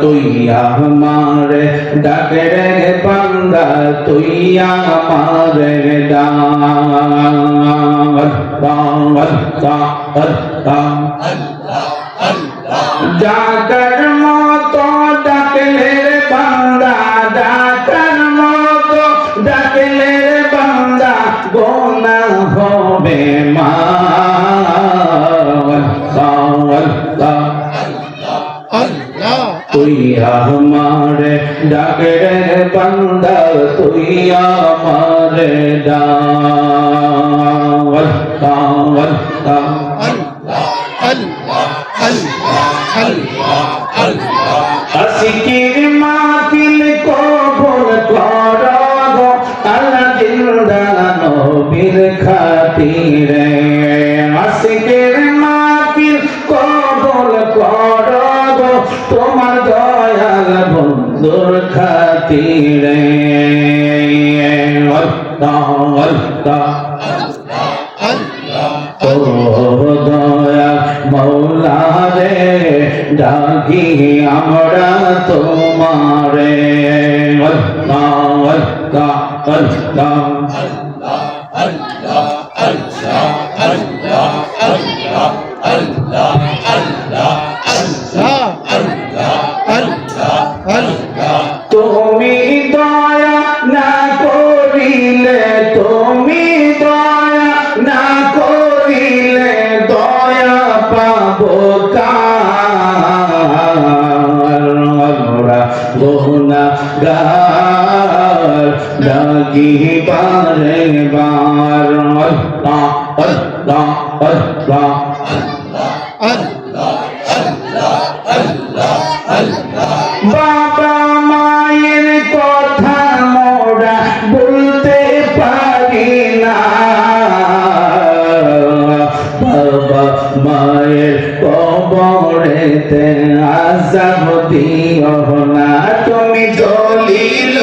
তুই আমারে ডাকে রে বান্দা তুই আমারে ডাকার জাগর ডাকলে আমারে ডাল কাল আসিকির মাহফিল কবুল কর গো আল্লাহ জিন্দা নবীর খাতিরে। আসিকির মাহফিল কবুল কর গো তোমার দয়াল বন্ধুর খাতিরে। আল্লাহ আল্লাহ ও দয়া মৌলা রে ডাকি আমরা তোমারে আল্লাহ আল্লাহ আল্লাহ তুমি লাগে মায়ের কবরেতে আজাব দিও না। তুমি জ্বলিল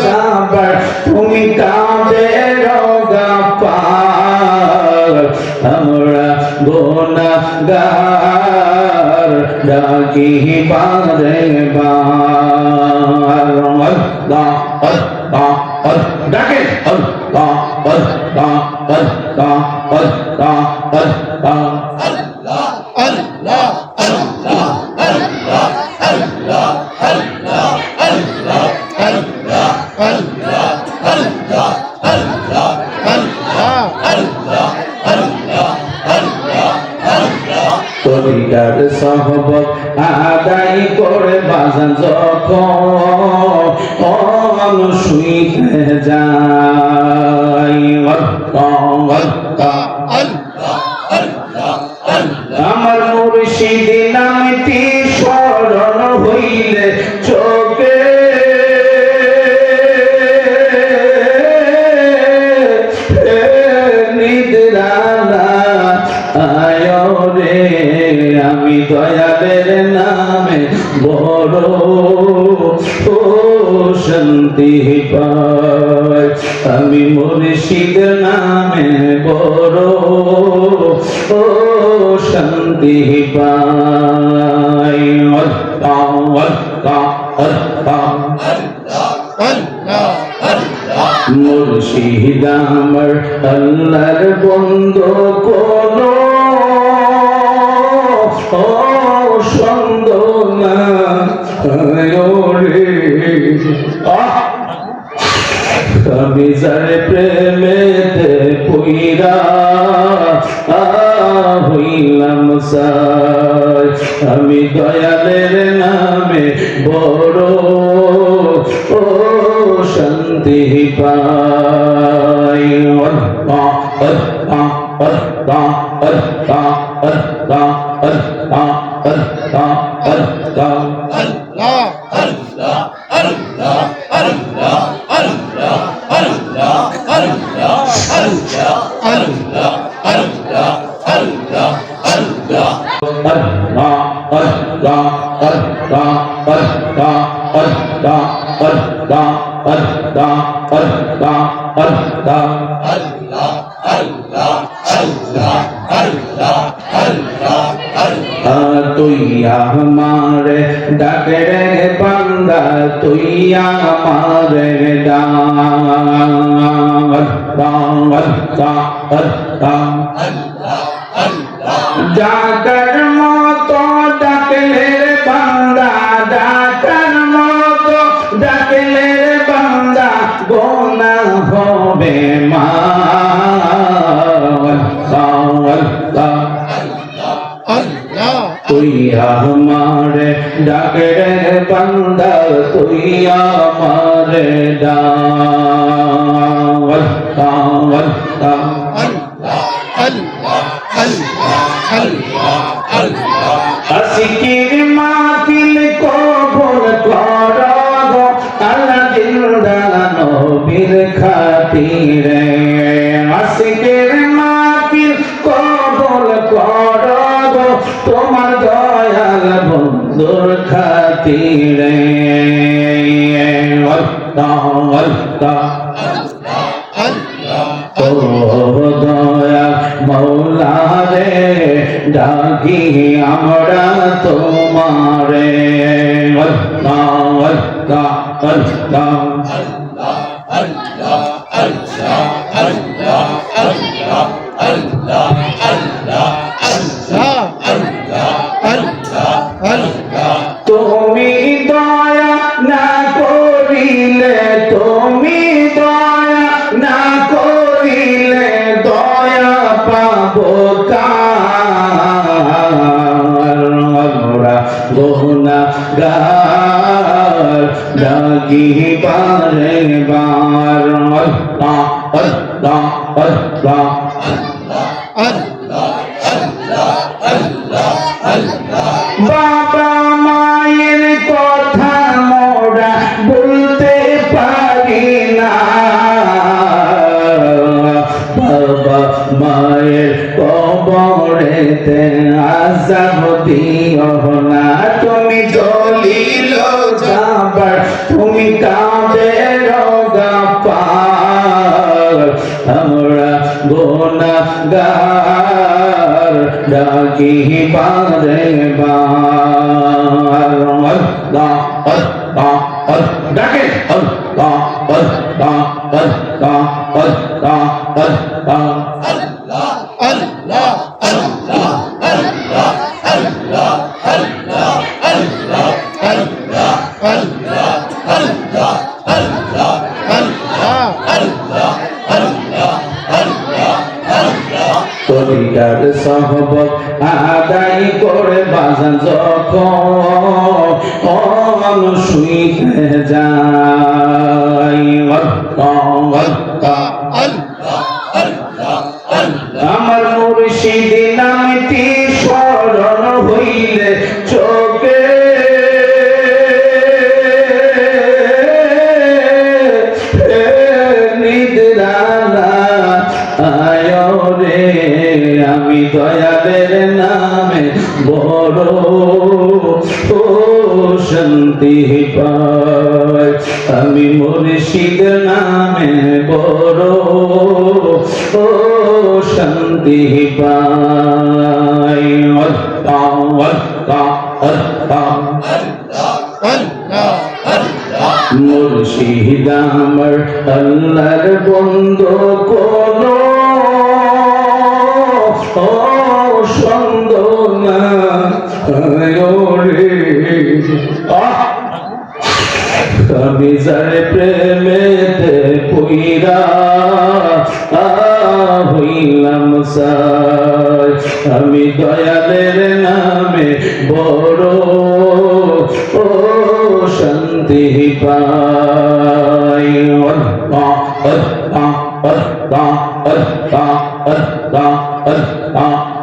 যাবার তুমি কাঁদের আমরা গোনাগার ডাকি পারে বা ডাকে তরিকার সহবত আদায় করে বাজান যখন শুইতে যাই আমার মুর্শিদ নামটি রে আমি দয়ালের নামে বড় ও শান্তি পাই। আমি মুর্শিদ নামে বড় ও শান্তি পাই। আল্লাহ আল্লাহ আল্লাহ মুর্শিদ আমার আল্লাহর বন্ধু কোন আমি যার প্রেমেতে পইরা হইলাম সাই আমি দয়ালের নামে বড় ও শান্তি পাই। আল্লাহ আল্লাহ আল্লাহ আল্লাহ তুই আমারে ডাকে রে বান্দা তুই আমারে ডাকার মতো ডাকলে বান্দা ডাকার মতো ডাকলে বান্দা, গোনা হবে মা। তুই আমারে ডাকে বান্দা, তুই আমারে ডাল তোমার দয়াল বন্ধুর খাতিরে। দয়া মৌলা রে ডাকি আমরা তোমারে। আল্লাহ আল্লাহ আল্লাহ গার ডাকি পারে বার। আল্লাহ আল্লাহ আল্লাহ বাবা মায়ের কথা মোরা বলতে পারি না। বাবা মায়ের কবরেতে আজাব দিও না। যাবার তুমি কাঁদে গাপার আমরা গোনাগার ডাকি পারে বার আল্লাহ আল্লাহ আল্লাহ ডাকে। আল্লাহ আল্লাহ আল্লাহ আল্লাহ আল্লাহ তরিকার সহবত আদায় করে বাজান যখন শুইতে যাই। আমার নামে বড় ও শান্তি পাই আমি মুর্শিদ নামে বড় ও শান্তি পাই আল্লাহ আল্লাহ আল্লাহ মুর্শিদ আমার আল্লাহর বন্ধু কোন পছন্দ না আমি যার প্রেমেতে পুইরা হইলাম সাই, আমি দয়ালের নামে বড় ও শান্তি পাই। অর্থ অর্থ অর্থ অর্থ অর্থ অর্থ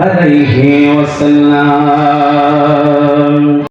আলাইহি ওয়াসাল্লাম।